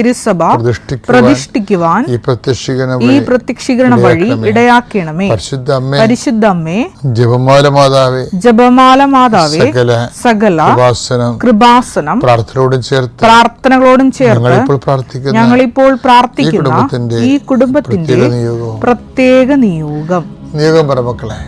തിരുസഭ പ്രതിഷ്ഠിക്കുവാൻ ഈ പ്രത്യക്ഷീകരണ വഴി ഇടയാക്കണമേ. പരിശുദ്ധ അമ്മേ പരിശുദ്ധ അമ്മേ ജപമാല മാതാവേ ജപമാല മാതാവേ സകല സകല കൃപാസനം കൃപാസനം പ്രാർത്ഥനയോടും ചേർത്ത് പ്രാർത്ഥനകളോടും ചേർത്ത് ഞങ്ങളിപ്പോൾ പ്രാർത്ഥിക്കുന്ന ഞങ്ങളിപ്പോൾ ഈ പ്രാർത്ഥിക്കുന്ന കുടുംബത്തിന്റെ ഈ കുടുംബത്തിന്റെ പ്രത്യേക പ്രത്യേക നിയോഗം. നിയോഗം പറ മക്കളെ.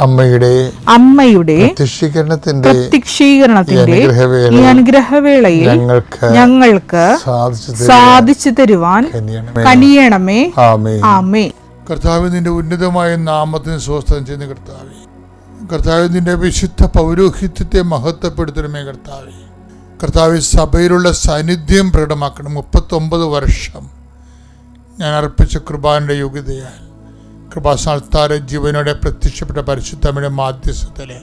അമ്മയുടെ അമ്മയുടെ പ്രത്യക്ഷീകരണത്തിന്റെ ഈ അനുഗ്രഹവേള ഈ അനുഗ്രഹവേളയിൽ ഞങ്ങൾക്ക് ഞങ്ങൾക്ക് സാധിച്ചു തരുവാൻ കനിയണമേ. ആമേ കർത്താവ് നിന്റെ ഉന്നതമായ നാമത്തിന് സ്വസ്ഥം ചെയ്യുന്ന കർത്താവെ. കർത്താവ് നിന്റെ വിശുദ്ധ പൗരോഹിത്യത്തെ മഹത്വപ്പെടുത്തണമേ കർത്താവെ. കർത്താവ് സഭയിലുള്ള സാന്നിധ്യം പ്രകടമാക്കണം. മുപ്പത്തൊമ്പത് വർഷം ഞാൻ അർപ്പിച്ച കൃപാന്റെ യോഗ്യതയാൽ. കൃപാസ്ഥാനത്താരെ ജീവനോടെ പ്രത്യക്ഷപ്പെട്ട പരിശുദ്ധമിടെ മാധ്യസ്ഥത്തിലെ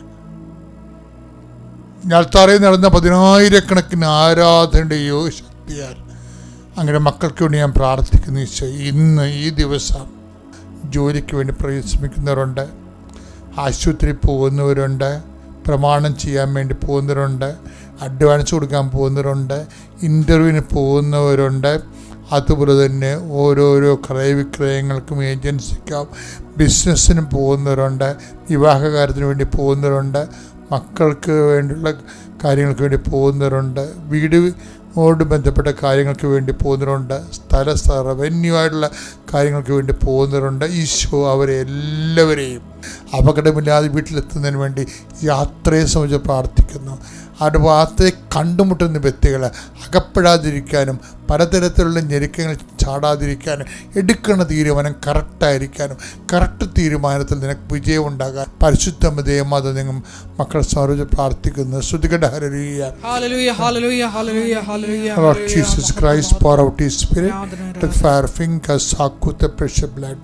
ഞാൽത്താറെ നടന്ന പതിനായിരക്കണക്കിന് ആരാധനയുടെ യോ ശക്തിയാൽ അങ്ങനെ മക്കൾക്ക് വേണ്ടി ഞാൻ പ്രാർത്ഥിക്കുന്നു ഇന്ന് ഈ ദിവസം ജോലിക്ക് വേണ്ടി പരിശ്രമിക്കുന്നവരുണ്ട് ആശുപത്രി പോകുന്നവരുണ്ട് പ്രമാണം ചെയ്യാൻ വേണ്ടി പോകുന്നവരുണ്ട് അഡ്വാൻസ് കൊടുക്കാൻ പോകുന്നവരുണ്ട് ഇന്റർവ്യൂവിന് പോകുന്നവരുണ്ട് അതുപോലെ തന്നെ ഓരോരോ ക്രയവിക്രയങ്ങൾക്കും ഏജൻസിക്കും ബിസിനസ്സിനും പോകുന്നവരുണ്ട് വിവാഹകാര്യത്തിന് വേണ്ടി പോകുന്നവരുണ്ട് മക്കൾക്ക് വേണ്ടിയുള്ള കാര്യങ്ങൾക്ക് വേണ്ടി പോകുന്നവരുണ്ട് വീട് ോട് ബന്ധപ്പെട്ട കാര്യങ്ങൾക്ക് വേണ്ടി പോകുന്നവരുണ്ട് സ്ഥല സ്ഥ- റവന്യൂ ആയിട്ടുള്ള കാര്യങ്ങൾക്ക് വേണ്ടി പോകുന്നവരുണ്ട്. ഈശോ അവരെ എല്ലാവരെയും അപകടമില്ലാതെ വീട്ടിലെത്തുന്നതിന് വേണ്ടി യാത്രയെ സംബന്ധിച്ച് പ്രാർത്ഥിക്കുന്നു. അവരുടെ വാർത്തയെ കണ്ടുമുട്ടുന്ന വ്യക്തികളെ അകപ്പെടാതിരിക്കാനും പലതരത്തിലുള്ള ഞെരുക്കങ്ങൾ ചാടാതിരിക്കാനും എടുക്കുന്ന തീരുമാനം കറക്റ്റായിരിക്കാനും കറക്റ്റ് തീരുമാനത്തിൽ നിനക്ക് വിജയം ഉണ്ടാകാൻ പരിശുദ്ധ ദേവമാത നിങ്ങൾ മക്കളെ സമർപ്പിച്ച് പ്രാർത്ഥിക്കുന്നു. ശ്രുതികട ഹരരീയ Christ hallelujah, hallelujah. Lord hallelujah, Jesus Christ, pressure out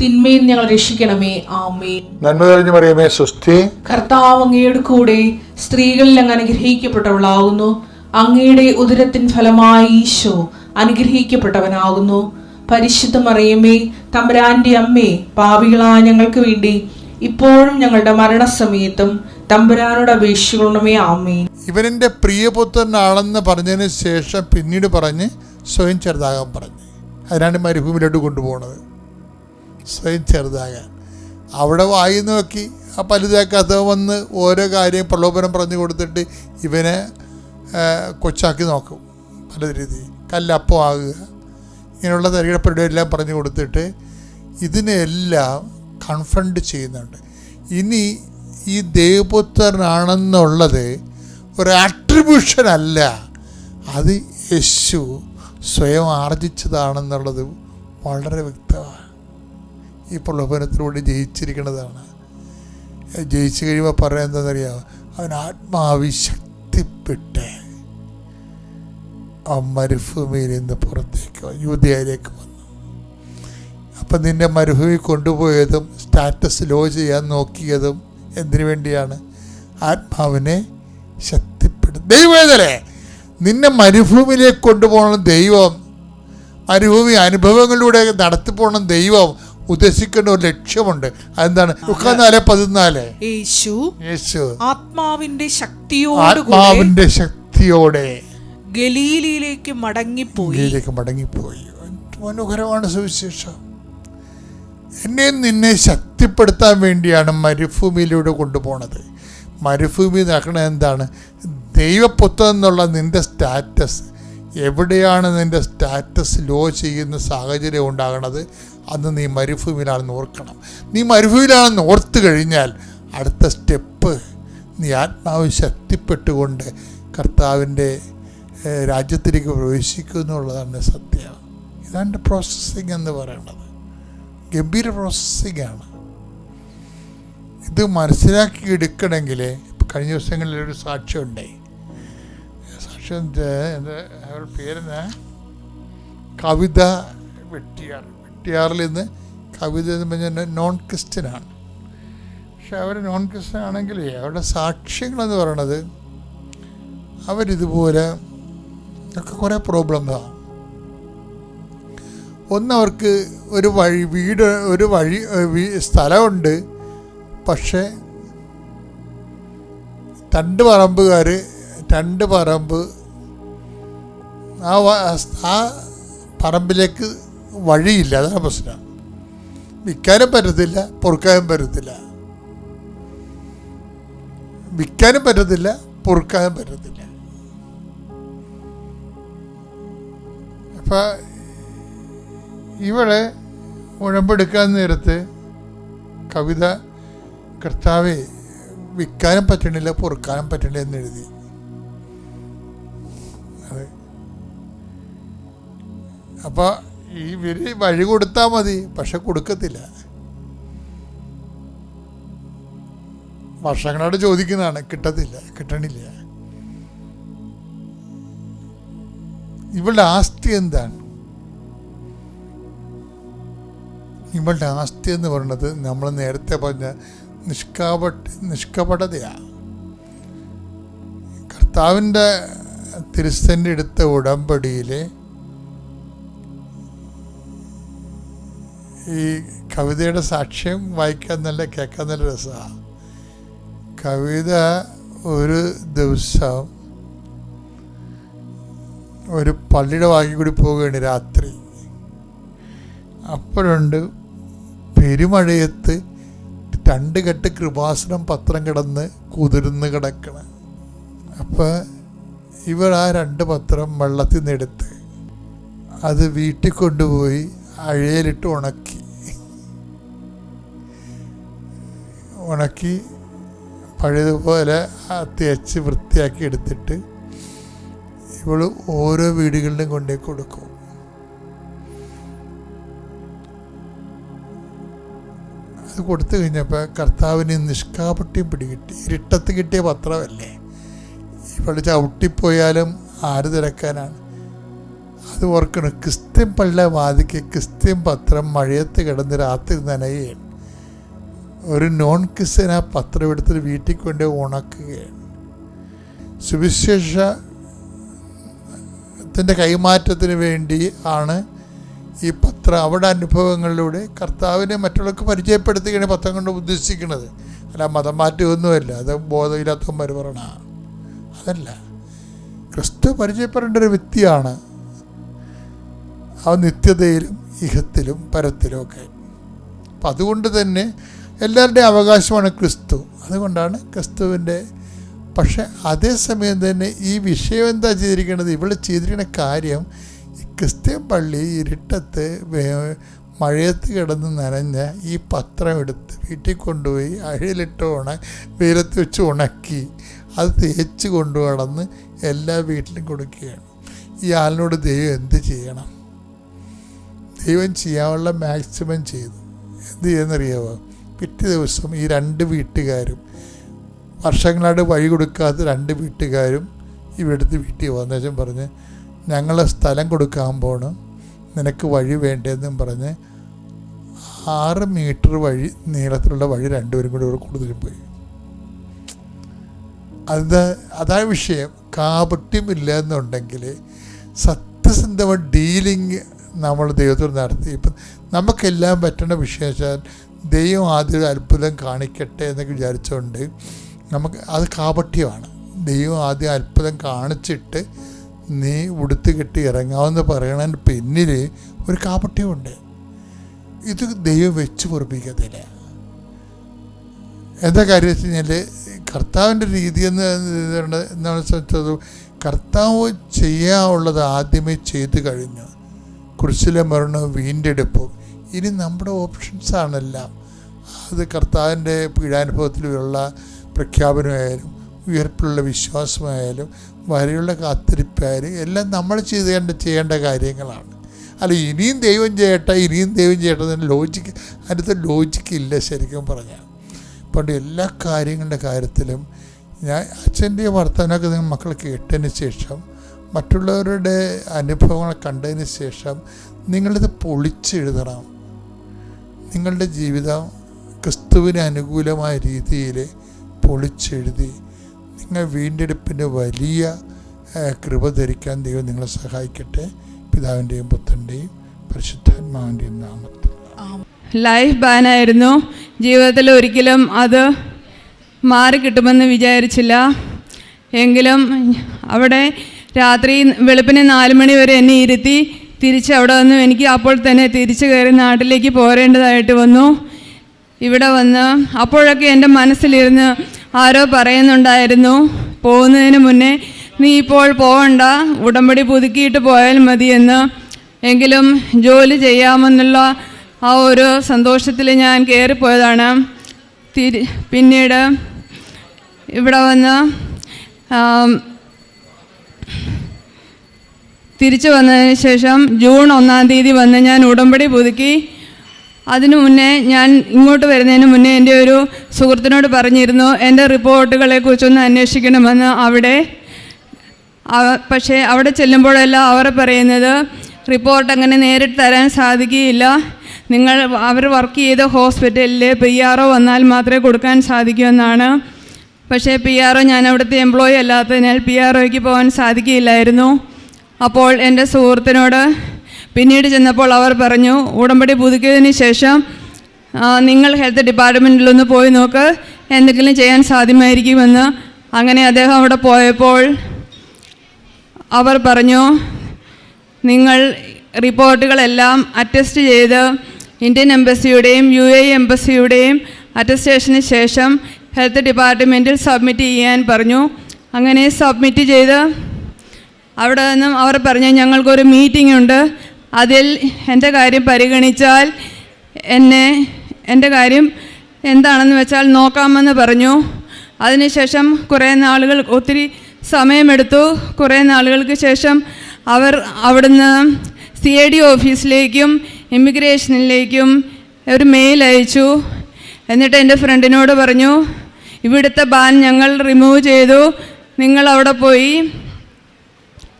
തിന്മയിൽ ഞങ്ങൾ രക്ഷിക്കണമേ. ആമേൻ. നന്മ തെളിഞ്ഞു പറയുമേ സുസ്ഥി കർത്താവ് അങ്ങയുടെ കൂടെ സ്ത്രീകളിൽ അങ്ങ് അനുഗ്രഹിക്കപ്പെട്ടവളാകുന്നു അങ്ങയുടെ ഉദരത്തിൻ ഫലമായി ഈശോ അനുഗ്രഹിക്കപ്പെട്ടവനാകുന്നു. പരിശുദ്ധ മറിയമേ തമ്പുരാന്റെ അമ്മേ പാപികളായ ഞങ്ങൾക്ക് വേണ്ടി ഇപ്പോഴും ഞങ്ങളുടെ മരണസമയത്തും തമ്പുരാനോട് അപേക്ഷിക്കണമേ. ആമേ ഇവനെന്റെ പ്രിയപുത്രനാണെന്ന് പറഞ്ഞതിന് ശേഷം പിന്നീട് പറഞ്ഞ് സ്വയം ചെറുതാകാൻ പറഞ്ഞു. അതിനാണ് മരുഭൂമിയിലോട്ട് കൊണ്ടുപോകുന്നത് സ്വയം ചെറുതാകാൻ. അവിടെ വായി നോക്കി. ആ പലുതേക്കാത്ത വന്ന് ഓരോ കാര്യം പ്രലോഭനം പറഞ്ഞു കൊടുത്തിട്ട് ഇവനെ കൊച്ചാക്കി നോക്കും. പല രീതി. കല്ലപ്പം ആകുക. ഇങ്ങനെയുള്ള തിരഞ്ഞെടുപ്പിടെ എല്ലാം പറഞ്ഞു കൊടുത്തിട്ട് ഇതിനെല്ലാം കൺഫ്രണ്ട് ചെയ്യുന്നുണ്ട്. ഇനി ഈ ദേവപുത്രനാണെന്നുള്ളത് ഒരു ആട്രിബ്യൂഷൻ അല്ല. അത് യേശു സ്വയം ആർജിച്ചതാണെന്നുള്ളത് വളരെ വ്യക്തമാണ്. ഈ പ്രലോഭനത്തിലൂടെ ജയിച്ചിരിക്കുന്നതാണ്. ജയിച്ചു കഴിയുമ്പോൾ പറയാൻ എന്താണെന്നറിയാമോ അവൻ ആത്മാവി ശക്തിപ്പെട്ട് ആ മരുഭൂമിയിൽ നിന്ന് പുറത്തേക്ക് യൂതയിലേക്ക് വന്നു. അപ്പം നിന്നെ മരുഭൂമി കൊണ്ടുപോയതും സ്റ്റാറ്റസ് ലോ ചെയ്യാൻ നോക്കിയതും എന്തിനു വേണ്ടിയാണ്? ആത്മാവിനെ ശക്തിപ്പെടും ദൈവവേദനെ നിന്നെ മരുഭൂമിയിലേക്ക് കൊണ്ടുപോകണം ദൈവം. മരുഭൂമി അനുഭവങ്ങളിലൂടെ നടത്തിപ്പോണം ദൈവം. ഉദ്ദേശിക്കേണ്ട ഒരു ലക്ഷ്യമുണ്ട്. അതെന്താണ്? നാല് പതിനാല്. യേശു യേശു. ആത്മാവിന്റെ ശക്തിയോട് ആത്മാവിന്റെ ശക്തിയോടെ ഗലീലയിലേക്ക് മടങ്ങിപ്പോയി. ഗലീലയിലേക്ക് മടങ്ങിപ്പോയി. മനോഹരമാണ് സുവിശേഷം. എന്നെ നിന്നെ ശക്തിപ്പെടുത്താൻ വേണ്ടിയാണ് മരുഭൂമിയിലൂടെ കൊണ്ടുപോണത്. മരുഭൂമി നടക്കണത് എന്താണ്? ദൈവപുത്രൻ എന്നുള്ള നിന്റെ സ്റ്റാറ്റസ്. എവിടെയാണ് നിന്റെ സ്റ്റാറ്റസ് ലോ ചെയ്യുന്ന സാഹചര്യം ഉണ്ടാകണത്? അന്ന് നീ മരുഭൂമിയിലാണെന്ന് ഓർക്കണം. നീ മരുഭൂമിയിലാണെന്ന് ഓർത്ത് കഴിഞ്ഞാൽ അടുത്ത സ്റ്റെപ്പ് നീ ആത്മാവ് ശക്തിപ്പെട്ടുകൊണ്ട് കർത്താവിന്റെ രാജ്യത്തിലേക്ക് പ്രവേശിക്കും എന്നുള്ളതാണ് സത്യം. ഇതാണ് പ്രോസസ്സിങ് എന്ന് പറയുന്നത്. ഗംഭീര പ്രോസസ്സിംഗ് ആണ്. ഇത് മനസ്സിലാക്കി എടുക്കണമെങ്കിൽ ഇപ്പം കഴിഞ്ഞ ദിവസങ്ങളിൽ ഒരു സാക്ഷ്യം ഉണ്ടായി സാക്ഷ്യം എന്റെ അവരുടെ പേരെന്നാ കവിത വെട്ടിയാർ. വെട്ടിയാറിൽ നിന്ന് കവിത എന്ന് പറഞ്ഞാൽ നോൺ ക്രിസ്ത്യനാണ് പക്ഷെ അവർ നോൺ ക്രിസ്ത്യൻ ആണെങ്കിൽ അവരുടെ സാക്ഷ്യങ്ങളെന്ന് പറയണത് അവരിതുപോലെ ഒക്കെ കുറേ പ്രോബ്ലംസാണ് ഒന്ന് അവർക്ക് ഒരു വഴി വീട് ഒരു വഴി സ്ഥലമുണ്ട്. പക്ഷേ രണ്ട് പറമ്പുകാർ രണ്ട് പറമ്പ് ആ പറമ്പിലേക്ക് വഴിയില്ല അതാണ് പ്രശ്നം. വിൽക്കാനും പറ്റത്തില്ല പൊറുക്കാനും പറ്റത്തില്ല. വിൽക്കാനും പറ്റത്തില്ല പൊറുക്കാനും പറ്റത്തില്ല. അപ്പം ഇവളെ ഉഴമ്പെടുക്കാൻ നേരത്ത് കവിത കർത്താവെ വിൽക്കാനും പറ്റണില്ല പൊറുക്കാനും പറ്റണില്ല എന്ന് എഴുതി. അപ്പോൾ വിരി വഴി കൊടുത്താൽ മതി പക്ഷെ കൊടുക്കത്തില്ല. വർഷങ്ങളോട് ചോദിക്കുന്നതാണ് കിട്ടത്തില്ല കിട്ടണില്ല. ഇവളുടെ ആസ്തി എന്താണ്? ഇവളുടെ ആസ്തി എന്ന് പറയുന്നത് നമ്മൾ നേരത്തെ പറഞ്ഞ നിഷ്കാപ നിഷ്കപടതയാണ് കർത്താവിന്റെ തിരുസന്റെ എടുത്ത ഉടമ്പടിയിൽ ഈ കവിതയുടെ സാക്ഷ്യം വായിക്കാൻ നല്ല കേൾക്കാൻ നല്ല രസമാണ്. കവിത ഒരു ദിവസം ഒരു പള്ളിയുടെ വാക്കി കൂടി പോവുകയാണ് രാത്രി. അപ്പോഴുണ്ട് പെരുമഴയത്ത് രണ്ട് കെട്ട് കൃപാസനം പത്രം കിടന്ന് കുതിർന്ന് കിടക്കണം. അപ്പോൾ ഇവർ ആ രണ്ട് പത്രം വെള്ളത്തിൽ നിന്നെടുത്ത് അത് വീട്ടിൽ കൊണ്ടുപോയി അഴയിലിട്ട് ഉണക്കി. ഉണക്കി പഴയതുപോലെ തേച്ച് വൃത്തിയാക്കി എടുത്തിട്ട് ഇവൾ ഓരോ വീടുകളിലും കൊണ്ടേ കൊടുക്കും. അത് കൊടുത്തു കഴിഞ്ഞപ്പോൾ കർത്താവിന് നിഷ്കാപട്യം പിടികിട്ടി. ഇരുട്ടത്ത് കിട്ടിയ പത്രമല്ലേ? ഇവൾ ചവിട്ടിപ്പോയാലും ആര് തിരക്കാനാണ്? അത് ഓർക്കണം ക്രിസ്ത്യൻ പള്ള വാതിക്ക് ക്രിസ്ത്യൻ പത്രം മഴയത്ത് കിടന്ന് രാത്രി നനയുകയാണ്. ഒരു നോൺ ക്രിസ്ത്യൻ ആ പത്രം എടുത്തിട്ട് വീട്ടിൽ കൊണ്ട് ഉണക്കുകയാണ്. സുവിശേഷത്തിന്റെ കൈമാറ്റത്തിന് വേണ്ടി ആണ് ഈ പത്രം അവിടെ അനുഭവങ്ങളിലൂടെ കർത്താവിനെ മറ്റുള്ളവർക്ക് പരിചയപ്പെടുത്തുകയാണ് പത്രം കൊണ്ട് ഉദ്ദേശിക്കുന്നത്. അല്ല മതം മാറ്റമൊന്നുമല്ല. അത് ബോധമില്ലാത്തവന്മാർ പറയണ അതല്ല. ക്രിസ്തു പരിചയപ്പെടേണ്ട ഒരു വ്യക്തിയാണ്. ആ നിത്യതയിലും ഇഹത്തിലും പരത്തിലും ഒക്കെ. അപ്പം അതുകൊണ്ട് തന്നെ എല്ലാവരുടെയും അവകാശമാണ് ക്രിസ്തു. അതുകൊണ്ടാണ് ക്രിസ്തുവിന്റെ പക്ഷെ അതേസമയം തന്നെ ഈ വിഷയം എന്താ ചെയ്തിരിക്കുന്നത്? ഇവിടെ ചെയ്തിരിക്കുന്ന കാര്യം ക്രിസ്ത്യൻ പള്ളി ഇരുട്ടത്ത് മഴയത്ത് കിടന്ന് നനഞ്ഞ ഈ പത്രം എടുത്ത് വീട്ടിൽ കൊണ്ടുപോയി അഴയിലിട്ട് ഉണ വെയിലത്ത് വെച്ച് ഉണക്കി അത് തേച്ച് കൊണ്ടു കടന്ന് എല്ലാ വീട്ടിലും കൊടുക്കുകയാണ്. ഈ ആളിനോട് ദൈവം എന്ത് ചെയ്യണം? ദൈവം ചെയ്യാനുള്ള മാക്സിമം ചെയ്തു. എന്ത് ചെയ്യുന്നറിയാവോ പിറ്റേ ദിവസം ഈ രണ്ട് വീട്ടുകാരും വർഷങ്ങളായിട്ട് വഴി കൊടുക്കാത്ത രണ്ട് വീട്ടുകാരും ഇവിടുത്തെ വീട്ടിൽ വന്നേച്ചും പറഞ്ഞ് ഞങ്ങൾ സ്ഥലം കൊടുക്കാൻ പോണ്. നിനക്ക് വഴി വേണ്ടതെന്നും പറഞ്ഞ് ആറ് മീറ്റർ വഴി നീളത്തിലുള്ള വഴി രണ്ടുപേരും കൂടി ഇവിടെ കൂടുതലും പോയി. അത് അതാ വിഷയം. കാപട്യമില്ല എന്നുണ്ടെങ്കിൽ സത്യസന്ധമായ ഡീലിങ് നമ്മൾ ദൈവത്തോട് നടത്തി. ഇപ്പം നമുക്കെല്ലാം പറ്റുന്ന വിഷയം വെച്ചാൽ ദൈവം ആദ്യം ഒരു അത്ഭുതം കാണിക്കട്ടെ എന്നൊക്കെ വിചാരിച്ചുകൊണ്ട് നമുക്ക് അത് കാപട്യമാണ്. ദൈവം ആദ്യം അത്ഭുതം കാണിച്ചിട്ട് നീ ഉടുത്ത് കെട്ടി ഇറങ്ങാമെന്ന് പറയണതിന് പിന്നിൽ ഒരു കാപട്യമുണ്ട്. ഇത് ദൈവം വെച്ച് പൊറപ്പിക്കത്തില്ല. എന്താ കാര്യം വെച്ച് കഴിഞ്ഞാൽ കർത്താവിന്റെ രീതി എന്ന് വെച്ചത് കർത്താവ് ചെയ്യാനുള്ളത് ആദ്യമേ ചെയ്തു കഴിഞ്ഞു. കുരിശിലെ മരണവും വീണ്ടെടുപ്പും. ഇനി നമ്മുടെ ഓപ്ഷൻസ് ആണെല്ലാം. അത് കർത്താവിന്റെ പീഡാനുഭവത്തിലുള്ള പ്രഖ്യാപനമായാലും ഉയർപ്പിലുള്ള വിശ്വാസമായാലും വരെയുള്ള കാത്തിരിപ്പായാലും എല്ലാം നമ്മൾ ചെയ്തേണ്ട ചെയ്യേണ്ട കാര്യങ്ങളാണ്. അല്ല ഇനിയും ദൈവം ചെയ്യട്ടെ ഇനിയും ദൈവം ചെയ്യട്ടെ എന്ന് ലോജിക്ക് അതിനകത്ത് ലോജിക്ക് ഇല്ല ശരിക്കും പറഞ്ഞാൽ. പണ്ട് എല്ലാ കാര്യങ്ങളുടെ കാര്യത്തിലും ഞാൻ അച്ഛന്റെ വർത്തമാനമൊക്കെ നിങ്ങൾ മക്കൾ കേട്ടതിന് ശേഷം മറ്റുള്ളവരുടെ അനുഭവങ്ങൾ കണ്ടതിന് ശേഷം നിങ്ങളിത് പൊളിച്ചെഴുതണം. നിങ്ങളുടെ ജീവിതം ക്രിസ്തുവിന് അനുകൂലമായ രീതിയിൽ പൊളിച്ചെഴുതി നിങ്ങൾ വീണ്ടെടുപ്പിന്റെ വലിയ കൃപ ധരിക്കാൻ ദൈവം നിങ്ങളെ സഹായിക്കട്ടെ. പിതാവിന്റെയും പുത്രന്റെയും പരിശുദ്ധാത്മാവിന്റെയും നാമത്തിൽ. ലൈഫ് ബാനായിരുന്നു ജീവിതത്തിൽ ഒരിക്കലും അത് മാറിക്കിട്ടുമെന്ന് വിചാരിച്ചില്ല. എങ്കിലും അവിടെ രാത്രി വെളുപ്പിന് നാല് മണി വരെ എന്നെ ഇരുത്തി തിരിച്ച് അവിടെ വന്നു. എനിക്ക് അപ്പോൾ തന്നെ തിരിച്ചു കയറി നാട്ടിലേക്ക് പോരേണ്ടതായിട്ട് വന്നു. ഇവിടെ വന്ന് അപ്പോഴൊക്കെ എന്റെ മനസ്സിലിരുന്ന് ആരോ പറയുന്നുണ്ടായിരുന്നു. പോകുന്നതിന് മുന്നേ നീ ഇപ്പോൾ പോകണ്ട ഉടമ്പടി പുതുക്കിയിട്ട് പോയാൽ മതിയെന്ന് എങ്കിലും ജോലി ചെയ്യാമെന്നുള്ള ആ ഒരു സന്തോഷത്തിൽ ഞാൻ കയറിപ്പോയതാണ്. തിരി പിന്നീട് ഇവിടെ വന്ന് തിരിച്ചു വന്നതിന് ശേഷം ജൂൺ ഒന്നാം തീയതി വന്ന് ഞാൻ ഉടമ്പടി പുതുക്കി. അതിനു മുന്നേ ഞാൻ ഇങ്ങോട്ട് വരുന്നതിന് മുന്നേ എന്റെ ഒരു സുഹൃത്തിനോട് പറഞ്ഞിരുന്നു എന്റെ റിപ്പോർട്ടുകളെ കുറിച്ചൊന്ന് അന്വേഷിക്കണമെന്ന് അവിടെ പക്ഷേ അവിടെ ചെല്ലുമ്പോഴെല്ലാം അവർ പറയുന്നത് റിപ്പോർട്ട് അങ്ങനെ നേരിട്ട് തരാൻ സാധിക്കുകയില്ല. നിങ്ങൾ അവർ വർക്ക് ചെയ്ത ഹോസ്പിറ്റലിൽ പി ആർ ഒ വന്നാൽ മാത്രമേ കൊടുക്കാൻ സാധിക്കൂ എന്നാണ്. പക്ഷേ പി ആർ ഒ ഞാൻ അവിടുത്തെ എംപ്ലോയി അല്ലാത്തതിനാൽ പി ആർ ഒയ്ക്ക് പോകാൻ സാധിക്കുകയില്ലായിരുന്നു. അപ്പോൾ എന്റെ സുഹൃത്തിനോട് പിന്നീട് ചെന്നപ്പോൾ അവർ പറഞ്ഞു ഉടമ്പടി പുതുക്കിയതിന് ശേഷം നിങ്ങൾ ഹെൽത്ത് ഡിപ്പാർട്ട്മെന്റിലൊന്ന് പോയി നോക്ക് എന്തെങ്കിലും ചെയ്യാൻ സാധ്യമായിരിക്കുമെന്ന്. അങ്ങനെ അദ്ദേഹം അവിടെ പോയപ്പോൾ അവർ പറഞ്ഞു നിങ്ങൾ റിപ്പോർട്ടുകളെല്ലാം അറ്റസ്റ്റ് ചെയ്ത് ഇന്ത്യൻ എംബസിയുടെയും യു എ എംബസിയുടെയും അറ്റസ്റ്റേഷന് ശേഷം ഹെൽത്ത് ഡിപ്പാർട്ട്മെന്റിൽ സബ്മിറ്റ് ചെയ്യാൻ പറഞ്ഞു. അങ്ങനെ സബ്മിറ്റ് ചെയ്ത് അവിടെ നിന്നും അവർ പറഞ്ഞു ഞങ്ങൾക്കൊരു മീറ്റിംഗ് ഉണ്ട്. അതിൽ എന്റെ കാര്യം പരിഗണിച്ചാൽ എന്നെ എന്റെ കാര്യം എന്താണെന്ന് വെച്ചാൽ നോക്കാമെന്ന് പറഞ്ഞു. അതിനുശേഷം കുറേ നാളുകൾ ഒത്തിരി സമയമെടുത്തു. കുറേ നാളുകൾക്ക് ശേഷം അവർ അവിടുന്ന് സി ഐ ഡി ഓഫീസിലേക്കും ഇമിഗ്രേഷനിലേക്കും ഒരു മെയിൽ അയച്ചു. എന്നിട്ട് എന്റെ ഫ്രണ്ടിനോട് പറഞ്ഞു ഇവിടുത്തെ ബാൻ ഞങ്ങൾ റിമൂവ് ചെയ്തു. നിങ്ങൾ അവിടെ പോയി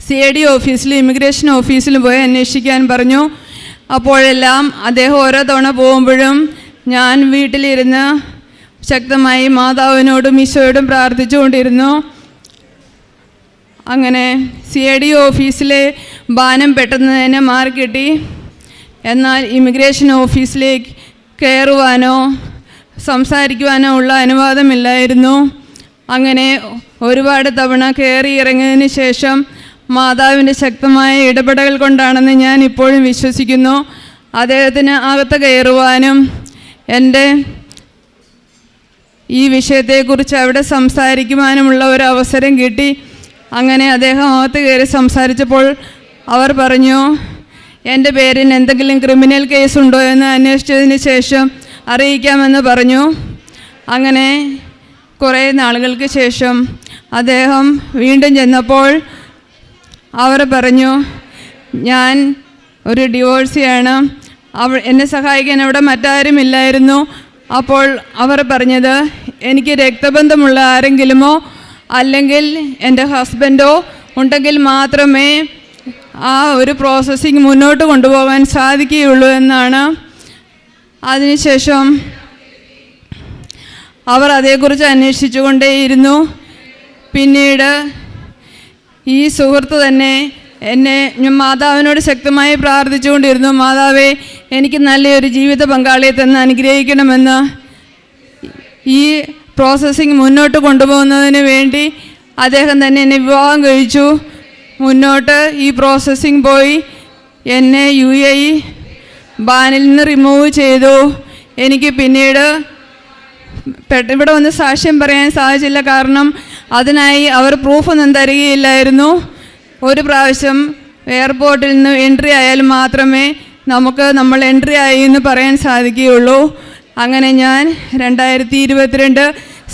സി ഐ ഡി ഓഫീസിലും ഇമിഗ്രേഷൻ ഓഫീസിലും പോയി അന്വേഷിക്കാൻ പറഞ്ഞു. അപ്പോഴെല്ലാം അദ്ദേഹം ഓരോ തവണ പോകുമ്പോഴും ഞാൻ വീട്ടിലിരുന്ന് ശക്തമായി മാതാവിനോടും ഈശോയോടും പ്രാർത്ഥിച്ചുകൊണ്ടിരുന്നു. അങ്ങനെ സി ഐ ഡി ഓഫീസിലെ ബാനം പെട്ടെന്ന് തന്നെ മാറി കിട്ടി എന്നാൽ ഇമിഗ്രേഷൻ ഓഫീസിലേക്ക് കയറുവാനോ സംസാരിക്കുവാനോ ഉള്ള അനുവാദമില്ലായിരുന്നു. അങ്ങനെ ഒരുപാട് തവണ കയറി ഇറങ്ങിയതിന് ശേഷം മാതാവിന്റെ ശക്തമായ ഇടപെടൽ കൊണ്ടാണെന്ന് ഞാൻ ഇപ്പോഴും വിശ്വസിക്കുന്നു. അദ്ദേഹത്തിന് അകത്ത് കയറുവാനും എന്റെ ഈ വിഷയത്തെക്കുറിച്ച് അവിടെ സംസാരിക്കുവാനുമുള്ള ഒരു അവസരം കിട്ടി. അങ്ങനെ അദ്ദേഹം അകത്ത് കയറി സംസാരിച്ചപ്പോൾ അവർ പറഞ്ഞു എന്റെ പേരിന് എന്തെങ്കിലും ക്രിമിനൽ കേസ് ഉണ്ടോ എന്ന് അന്വേഷിച്ചതിന് ശേഷം അറിയിക്കാമെന്ന് പറഞ്ഞു. അങ്ങനെ കുറേ നാളുകൾക്ക് ശേഷം അദ്ദേഹം വീണ്ടും ചെന്നപ്പോൾ അവർ പറഞ്ഞു ഞാൻ ഒരു ഡിവോഴ്സിയാണ്. അവ എന്നെ സഹായിക്കാൻ അവിടെ മറ്റാരും ഇല്ലായിരുന്നു അപ്പോൾ അവർ പറഞ്ഞത് എനിക്ക് രക്തബന്ധമുള്ള ആരെങ്കിലുമോ അല്ലെങ്കിൽ എന്റെ ഹസ്ബൻഡോ ഉണ്ടെങ്കിൽ മാത്രമേ ആ ഒരു പ്രോസസ്സിങ് മുന്നോട്ട് കൊണ്ടുപോകാൻ സാധിക്കുകയുള്ളൂ എന്നാണ്. അതിനുശേഷം അവർ അതേക്കുറിച്ച് അന്വേഷിച്ചു കൊണ്ടേയിരുന്നു പിന്നീട് ഈ സുഹൃത്ത് തന്നെ എന്നെ ഞാൻ മാതാവിനോട് ശക്തമായി പ്രാർത്ഥിച്ചുകൊണ്ടിരുന്നു. മാതാവേ എനിക്ക് നല്ലൊരു ജീവിത പങ്കാളിയെ തന്നെ അനുഗ്രഹിക്കണമെന്ന് ഈ പ്രോസസ്സിങ് മുന്നോട്ട് കൊണ്ടുപോകുന്നതിന് വേണ്ടി അദ്ദേഹം തന്നെ എന്നെ വിവാഹം കഴിച്ചു. മുന്നോട്ട് ഈ പ്രോസസ്സിങ് പോയി. എന്നെ യു എ ബാനിൽ നിന്ന് റിമൂവ് ചെയ്തു. എനിക്ക് പിന്നീട് ഇവിടെ വന്ന് സാക്ഷ്യം പറയാൻ സാധിച്ചില്ല. കാരണം അതിനായി അവർ പ്രൂഫൊന്നും തരികയില്ലായിരുന്നു. ഒരു പ്രാവശ്യം എയർപോർട്ടിൽ നിന്ന് എൻട്രി ആയാൽ മാത്രമേ നമുക്ക് നമ്മൾ എൻട്രി ആയി എന്ന് പറയാൻ സാധിക്കുകയുള്ളൂ. അങ്ങനെ ഞാൻ രണ്ടായിരത്തി ഇരുപത്തിരണ്ട്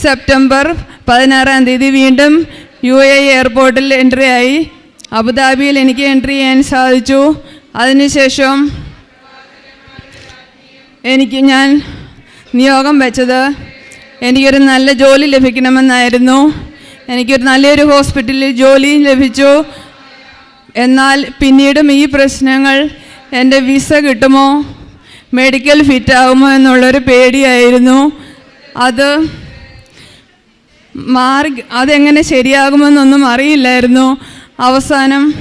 സെപ്റ്റംബർ പതിനാറാം തീയതി വീണ്ടും യു എ എയർപോർട്ടിൽ എൻട്രി ആയി. അബുദാബിയിൽ എനിക്ക് എൻട്രി ചെയ്യാൻ സാധിച്ചു. അതിനുശേഷം എനിക്ക് ഞാൻ നിയോഗം വെച്ചത് എനിക്കൊരു നല്ല ജോലി ലഭിക്കണമെന്നായിരുന്നു. എനിക്കൊരു നല്ലൊരു ഹോസ്പിറ്റലിൽ ജോലി ലഭിച്ചു. എന്നാൽ പിന്നീടും ഈ പ്രശ്നങ്ങൾ എന്റെ വിസ കിട്ടുമോ? മെഡിക്കൽ ഫിറ്റ് ആകുമോ എന്നുള്ളൊരു പേടിയായിരുന്നു. അത് മാറി അതെങ്ങനെ ശരിയാകുമെന്നൊന്നും അറിയില്ലായിരുന്നു. അവസാനം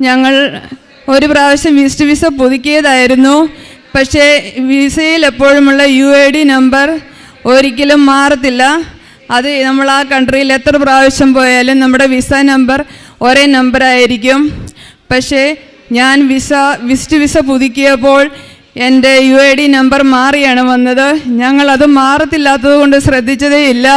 ഞങ്ങൾ ഒരു പ്രാവശ്യം വിസ്റ്റ് വിസ പുതുക്കിയതായിരുന്നു. പക്ഷേ വിസയിൽ എപ്പോഴുമുള്ള യു ഐ ഡി നമ്പർ ഒരിക്കലും മാറത്തില്ല. അത് നമ്മൾ ആ കൺട്രിയിൽ എത്ര പ്രാവശ്യം പോയാലും നമ്മുടെ വിസ നമ്പർ ഒരേ നമ്പറായിരിക്കും പക്ഷേ ഞാൻ വിസ വിസ്റ്റ് വിസ പുതുക്കിയപ്പോൾ എന്റെ യു ഐ ഡി നമ്പർ മാറിയാണ് വന്നത്. ഞങ്ങളത് മാറത്തില്ലാത്തത് കൊണ്ട് ശ്രദ്ധിച്ചതേയില്ല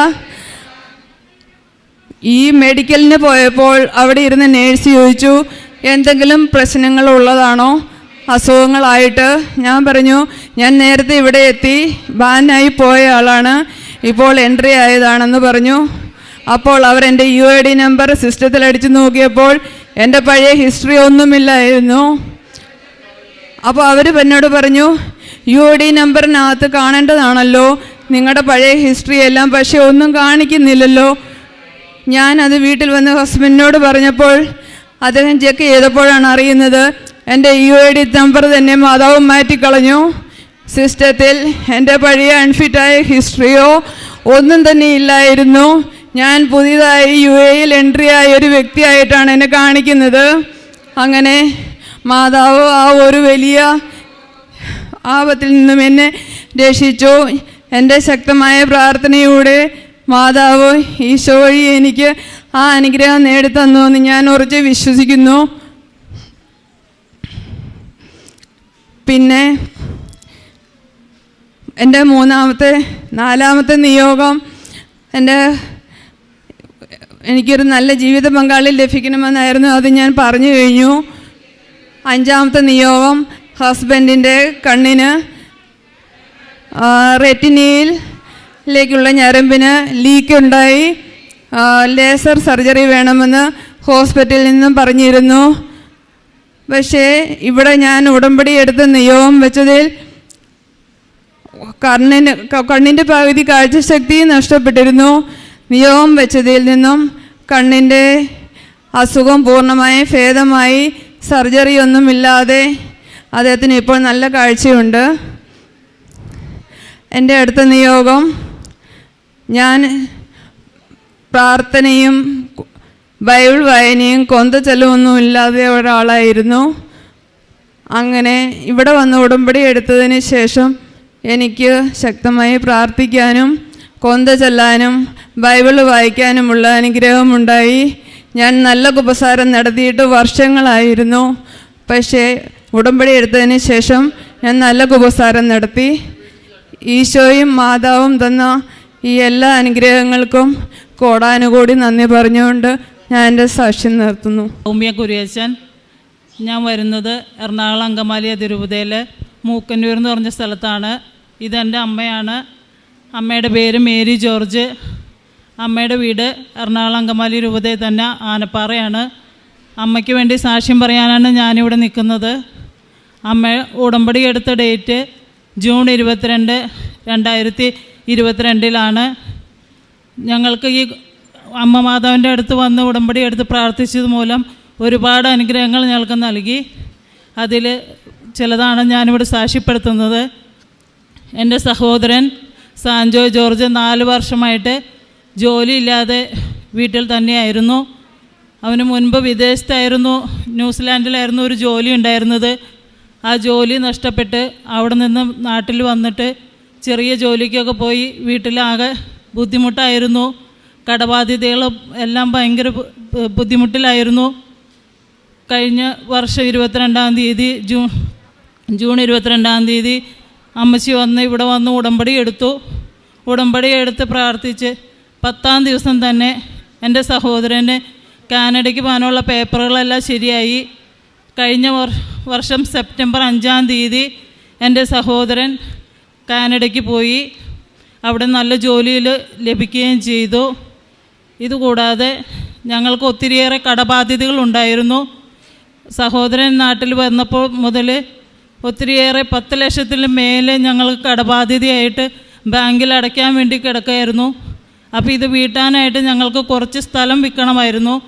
ഈ മെഡിക്കലിന് പോയപ്പോൾ അവിടെ ഇരുന്ന് നേഴ്സ് ചോദിച്ചു എന്തെങ്കിലും പ്രശ്നങ്ങൾ ഉള്ളതാണോ? അസുഖങ്ങളായിട്ട് ഞാൻ പറഞ്ഞു ഞാൻ നേരത്തെ ഇവിടെ എത്തി ബാനായി പോയ ആളാണ്. ഇപ്പോൾ എൻട്രി ആയതാണെന്ന് പറഞ്ഞു. അപ്പോൾ അവർ എന്റെ യു ഐ ഡി നമ്പർ സിസ്റ്റത്തിൽ അടിച്ചു നോക്കിയപ്പോൾ എന്റെ പഴയ ഹിസ്റ്ററി ഒന്നുമില്ലായിരുന്നു. അപ്പോൾ അവർ എന്നോട് പറഞ്ഞു യു ഐ ഡി നമ്പറിനകത്ത് കാണേണ്ടതാണല്ലോ. നിങ്ങളുടെ പഴയ ഹിസ്റ്ററി എല്ലാം പക്ഷേ ഒന്നും കാണിക്കുന്നില്ലല്ലോ. ഞാൻ അത് വീട്ടിൽ വന്ന് ഹസ്ബൻഡിനോട് പറഞ്ഞപ്പോൾ അദ്ദേഹം ചെക്ക് ചെയ്തപ്പോഴാണ് അറിയുന്നത് എന്റെ യു ഐ ഡി നമ്പർ തന്നെ മാതാവ് മാറ്റിക്കളഞ്ഞു. സിസ്റ്റത്തിൽ എന്റെ പഴയ അൺഫിറ്റായ ഹിസ്റ്ററിയോ ഒന്നും തന്നെ ഇല്ലായിരുന്നു. ഞാൻ പുതിയതായി യു എയിൽ എൻട്രി ആയ ഒരു വ്യക്തിയായിട്ടാണ് എന്നെ കാണിക്കുന്നത്. അങ്ങനെ മാതാവ് ആ ഒരു വലിയ ആപത്തിൽ നിന്നും എന്നെ രക്ഷിച്ചു. എന്റെ ശക്തമായ പ്രാർത്ഥനയോടെ മാതാവ് ഈശോ വഴി എനിക്ക് ആ അനുഗ്രഹം നേടിത്തന്നു എന്ന് ഞാൻ ഉറച്ച് വിശ്വസിക്കുന്നു. പിന്നെ എന്റെ മൂന്നാമത്തെ നാലാമത്തെ നിയോഗം എന്റെ എനിക്കൊരു നല്ല ജീവിത പങ്കാളി ലഭിക്കണമെന്നായിരുന്നു അത് ഞാൻ പറഞ്ഞു കഴിഞ്ഞു. അഞ്ചാമത്തെ നിയോഗം ഹസ്ബൻഡിന്റെ കണ്ണിന് റെറ്റിനയിലേക്കുള്ള ഞരമ്പിന് ലീക്ക് ഉണ്ടായി ലേസർ സർജറി വേണമെന്ന് ഹോസ്പിറ്റലിൽ നിന്നും പറഞ്ഞിരുന്നു. പക്ഷേ ഇവിടെ ഞാൻ ഉടമ്പടി എടുത്ത് നിയോഗം വെച്ചതിൽ കണ്ണിന് ക- കണ്ണിന്റെ പകുതി കാഴ്ചശക്തി നഷ്ടപ്പെട്ടിരുന്നു. നിയോഗം വെച്ചതിൽ നിന്നും കണ്ണിന്റെ അസുഖം പൂർണമായി ഭേദമായി. സർജറി ഒന്നുമില്ലാതെ അദ്ദേഹത്തിന് ഇപ്പോൾ നല്ല കാഴ്ചയുണ്ട്. എന്റെ അടുത്ത നിയോഗം ഞാൻ പ്രാർത്ഥനയും ബൈബിൾ വായനയും കൊന്ത ചെലവൊന്നും ഇല്ലാതെ ഒരാളായിരുന്നു. അങ്ങനെ ഇവിടെ വന്ന് ഉടമ്പടി എടുത്തതിന് ശേഷം എനിക്ക് ശക്തമായി പ്രാർത്ഥിക്കാനും കൊന്ത ചെല്ലാനും ബൈബിൾ വായിക്കാനുമുള്ള അനുഗ്രഹമുണ്ടായി. ഞാൻ നല്ല കുപസാരം നടത്തിയിട്ട് വർഷങ്ങളായിരുന്നു. പക്ഷേ ഉടമ്പടി എടുത്തതിന് ശേഷം ഞാൻ നല്ല കുപസാരം നടത്തി. ഈശോയും മാതാവും തന്ന ഈ എല്ലാ അനുഗ്രഹങ്ങൾക്കും കോടാനുകൂടി നന്ദി പറഞ്ഞുകൊണ്ട് ഞാൻ എന്റെ സാക്ഷ്യം നിർത്തുന്നു. സൗമ്യ കുര്യേശൻ. ഞാൻ വരുന്നത് എറണാകുളം അങ്കമാലി അതിരൂപതയിലെ മൂക്കന്നൂർ എന്ന് പറഞ്ഞ സ്ഥലത്താണ്. ഇതെന്റെ അമ്മയാണ്. അമ്മയുടെ പേര് മേരി ജോർജ്. അമ്മയുടെ വീട് എറണാകുളം അങ്കമാലി രൂപതയിൽ തന്നെ ആനപ്പാറയാണ്. അമ്മയ്ക്ക് വേണ്ടി സാക്ഷ്യം പറയാനാണ് ഞാനിവിടെ നിൽക്കുന്നത്. അമ്മ ഉടമ്പടി എടുത്ത ഡേറ്റ് ജൂൺ ഇരുപത്തിരണ്ട് രണ്ടായിരത്തി ഇരുപത്തിരണ്ടിലാണ്. ഞങ്ങൾക്ക് ഈ അമ്മ മാതാവിന്റെ അടുത്ത് വന്ന് ഉടമ്പടി എടുത്ത് പ്രാർത്ഥിച്ചത് മൂലം ഒരുപാട് അനുഗ്രഹങ്ങൾ ഞങ്ങൾക്ക് നൽകി. അതിൽ ചിലതാണ് ഞാനിവിടെ സാക്ഷ്യപ്പെടുത്തുന്നത്. എന്റെ സഹോദരൻ സാൻജോ ജോർജ് നാല് വർഷമായിട്ട് ജോലിയില്ലാതെ വീട്ടിൽ തന്നെയായിരുന്നു. അവന് മുൻപ് വിദേശത്തായിരുന്നു ന്യൂസിലാൻഡിലായിരുന്നു ഒരു ജോലി ഉണ്ടായിരുന്നത്. ആ ജോലി നഷ്ടപ്പെട്ട് അവിടെ നിന്ന് നാട്ടിൽ വന്നിട്ട് ചെറിയ ജോലിക്കൊക്കെ പോയി വീട്ടിലാകെ ബുദ്ധിമുട്ടായിരുന്നു. കടബാധ്യതകളും എല്ലാം ഭയങ്കര ബുദ്ധിമുട്ടിലായിരുന്നു. കഴിഞ്ഞ വർഷം ഇരുപത്തിരണ്ടാം തീയതി ജൂൺ ജൂൺ ഇരുപത്തിരണ്ടാം തീയതി അമ്മച്ചി വന്ന് ഇവിടെ വന്ന് ഉടമ്പടി എടുത്തു. ഉടമ്പടി എടുത്ത് പ്രാർത്ഥിച്ച് പത്താം ദിവസം തന്നെ എന്റെ സഹോദരന് കാനഡയ്ക്ക് പോകാനുള്ള പേപ്പറുകളെല്ലാം ശരിയായി. കഴിഞ്ഞ വർഷം സെപ്റ്റംബർ അഞ്ചാം തീയതി എന്റെ സഹോദരൻ കാനഡയ്ക്ക് പോയി. അവിടെ നല്ല ജോലിയിൽ ലഭിക്കുകയും ചെയ്തു. ഇതുകൂടാതെ ഞങ്ങൾക്ക് ഒത്തിരിയേറെ കടബാധ്യതകൾ ഉണ്ടായിരുന്നു. സഹോദരൻ നാട്ടിൽ വന്നപ്പോൾ മുതൽ ഒത്തിരിയേറെ പത്ത് ലക്ഷത്തിന് മേലെ ഞങ്ങൾ കടബാധ്യതയായിട്ട് ബാങ്കിൽ അടയ്ക്കാൻ വേണ്ടി കിടക്കുകയായിരുന്നു. അപ്പോൾ ഇത് വീട്ടാനായിട്ട് ഞങ്ങൾക്ക് കുറച്ച് സ്ഥലം വിൽക്കണമായിരുന്നു.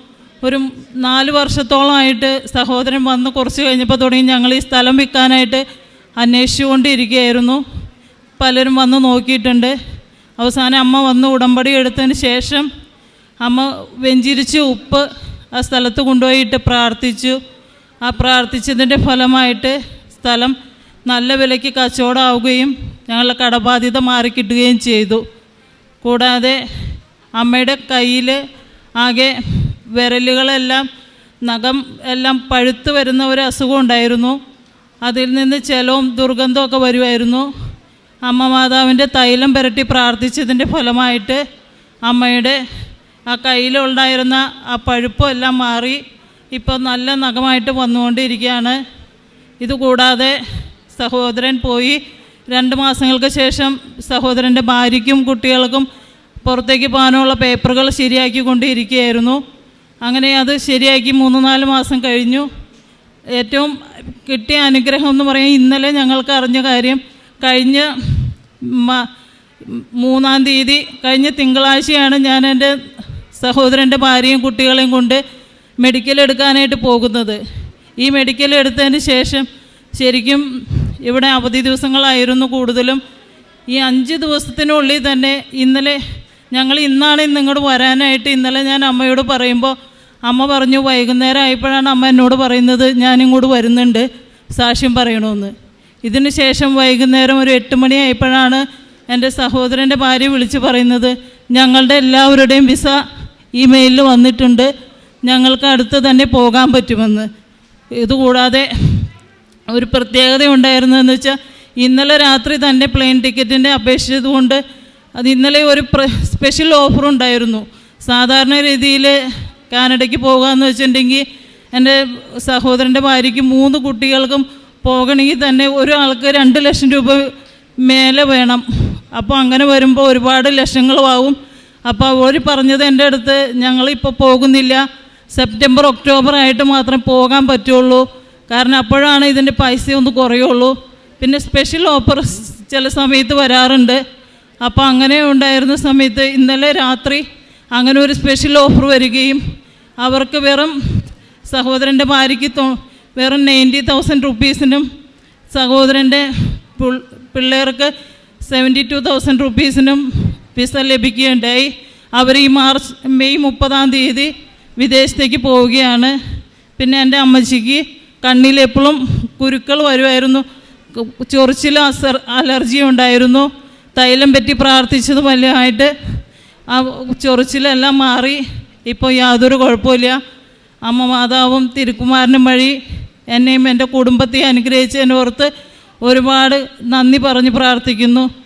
ഒരു നാല് വർഷത്തോളമായിട്ട് സഹോദരൻ വന്ന് കുറച്ച് കഴിഞ്ഞപ്പോൾ തുടങ്ങി ഞങ്ങൾ ഈ സ്ഥലം വിൽക്കാനായിട്ട് അന്വേഷിച്ചുകൊണ്ടിരിക്കുകയായിരുന്നു. പലരും വന്ന് നോക്കിയിട്ടുണ്ട്. അവസാനം അമ്മ വന്ന് ഉടമ്പടി എടുത്തതിന് ശേഷം അമ്മ വെഞ്ചിരിച്ച് ഉപ്പ് ആ സ്ഥലത്ത് കൊണ്ടുപോയിട്ട് പ്രാർത്ഥിച്ചു. ആ പ്രാർത്ഥിച്ചതിന്റെ ഫലമായിട്ട് സ്ഥലം നല്ല വിലയ്ക്ക് കച്ചവടമാവുകയും ഞങ്ങളുടെ കടബാധ്യത മാറിക്കിട്ടുകയും ചെയ്തു. കൂടാതെ അമ്മയുടെ കയ്യിൽ ആകെ വിരലുകളെല്ലാം നഖം എല്ലാം പഴുത്ത് വരുന്ന ഒരു അസുഖം ഉണ്ടായിരുന്നു. അതിൽ നിന്ന് ചിലവും ദുർഗന്ധമൊക്കെ വരുമായിരുന്നു. അമ്മ മാതാവിന്റെ തൈലം പുരട്ടി പ്രാർത്ഥിച്ചതിന്റെ ഫലമായിട്ട് അമ്മയുടെ ആ കയ്യിലുണ്ടായിരുന്ന ആ പഴുപ്പും എല്ലാം മാറി ഇപ്പോൾ നല്ല നഖമായിട്ട് വന്നുകൊണ്ടിരിക്കുകയാണ്. ഇതുകൂടാതെ സഹോദരൻ പോയി. രണ്ട് മാസങ്ങൾക്ക് ശേഷം സഹോദരന്റെ ഭാര്യയ്ക്കും കുട്ടികൾക്കും പുറത്തേക്ക് പോകാനുള്ള പേപ്പറുകൾ ശരിയാക്കി കൊണ്ടിരിക്കുകയായിരുന്നു അങ്ങനെ അത് ശരിയാക്കി മൂന്ന് നാല് മാസം കഴിഞ്ഞു. ഏറ്റവും കിട്ടിയ അനുഗ്രഹം എന്ന് പറയാൻ ഇന്നലെ ഞങ്ങൾക്ക് അറിഞ്ഞ കാര്യം കഴിഞ്ഞ മൂന്നാം തീയതി കഴിഞ്ഞ തിങ്കളാഴ്ചയാണ് ഞാൻ എന്റെ സഹോദരന്റെ ഭാര്യയും കുട്ടികളെയും കൊണ്ട് മെഡിക്കൽ എടുക്കാനായിട്ട് പോകുന്നത്. ഈ മെഡിക്കൽ എടുത്തതിന് ശേഷം ശരിക്കും ഇവിടെ അവധി ദിവസങ്ങളായിരുന്നു കൂടുതലും. ഈ അഞ്ച് ദിവസത്തിനുള്ളിൽ തന്നെ ഇന്നലെ ഞങ്ങൾ ഇന്നാണ് ഇന്ന് ഇങ്ങോട്ട് വരാനായിട്ട് ഇന്നലെ ഞാൻ അമ്മയോട് പറയുമ്പോൾ അമ്മ പറഞ്ഞു വൈകുന്നേരം ആയപ്പോഴാണ് അമ്മ എന്നോട് പറയുന്നത് ഞാനിങ്ങോട്ട് വരുന്നുണ്ട് സാക്ഷ്യം പറയണമെന്ന് ഇതിന് ശേഷം വൈകുന്നേരം ഒരു എട്ട് മണിയായപ്പോഴാണ് എന്റെ സഹോദരന്റെ ഭാര്യ വിളിച്ച് പറയുന്നത് ഞങ്ങളുടെ എല്ലാവരുടെയും വിസ ഇമെയിലിൽ വന്നിട്ടുണ്ട്. ഞങ്ങൾക്ക് അടുത്ത് തന്നെ പോകാൻ പറ്റുമെന്ന്. ഇതുകൂടാതെ ഒരു പ്രത്യേകത ഉണ്ടായിരുന്നതെന്ന് വെച്ചാൽ ഇന്നലെ രാത്രി തന്നെ പ്ലെയിൻ ടിക്കറ്റിന്റെ അപേക്ഷിച്ചതുകൊണ്ട് അത് ഇന്നലെ ഒരു സ്പെഷ്യൽ ഓഫർ ഉണ്ടായിരുന്നു. സാധാരണ രീതിയിൽ കാനഡയ്ക്ക് പോകാമെന്ന് വെച്ചിട്ടുണ്ടെങ്കിൽ എന്റെ സഹോദരന്റെ ഭാര്യയ്ക്ക് മൂന്ന് കുട്ടികൾക്കും പോകണമെങ്കിൽ തന്നെ ഒരാൾക്ക് രണ്ട് ലക്ഷം രൂപ മേലെ വേണം. അപ്പോൾ അങ്ങനെ വരുമ്പോൾ ഒരുപാട് ലക്ഷങ്ങളുമാവും അപ്പോൾ അവർ പറഞ്ഞത് എന്റെ അടുത്ത് ഞങ്ങളിപ്പോൾ പോകുന്നില്ല. സെപ്റ്റംബർ ഒക്ടോബർ ആയിട്ട് മാത്രം പോകാൻ പറ്റുള്ളൂ. കാരണം അപ്പോഴാണ് ഇതിന്റെ പൈസ ഒന്ന് കുറയുള്ളൂ. പിന്നെ സ്പെഷ്യൽ ഓഫർ ചില സമയത്ത് വരാറുണ്ട്. അപ്പോൾ അങ്ങനെ ഉണ്ടായിരുന്ന സമയത്ത് ഇന്നലെ രാത്രി അങ്ങനെ ഒരു സ്പെഷ്യൽ ഓഫർ വരികയും അവർക്ക് വെറും സഹോദരന്റെ ഭാര്യയ്ക്ക് വെറും നയന്റി തൗസൻഡ് റുപ്പീസിനും സഹോദരന്റെ പിള്ളേർക്ക് സെവന്റി ടു തൗസൻഡ് റുപ്പീസിനും വിസ ലഭിക്കുകയുണ്ടായി. അവർ ഈ മാർച്ച് മെയ് മുപ്പതാം തീയതി വിദേശത്തേക്ക് പോവുകയാണ്. പിന്നെ എന്റെ അമ്മച്ചിക്ക് കണ്ണിലെപ്പോഴും കുരുക്കൾ വരുമായിരുന്നു. ചൊറിച്ചിലും അസർ അലർജി ഉണ്ടായിരുന്നു. തൈലം പറ്റി പ്രാർത്ഥിച്ചത് വലുതായിട്ട്. ആ ചൊറിച്ചിലെല്ലാം മാറി. ഇപ്പോൾ യാതൊരു കുഴപ്പമില്ല അമ്മ മാതാവും തിരുക്കുമാരനും വഴി എന്നെയും എന്റെ കുടുംബത്തെയും അനുഗ്രഹിച്ചതിനോർത്ത് ഒരുപാട് നന്ദി പറഞ്ഞ് പ്രാർത്ഥിക്കുന്നു.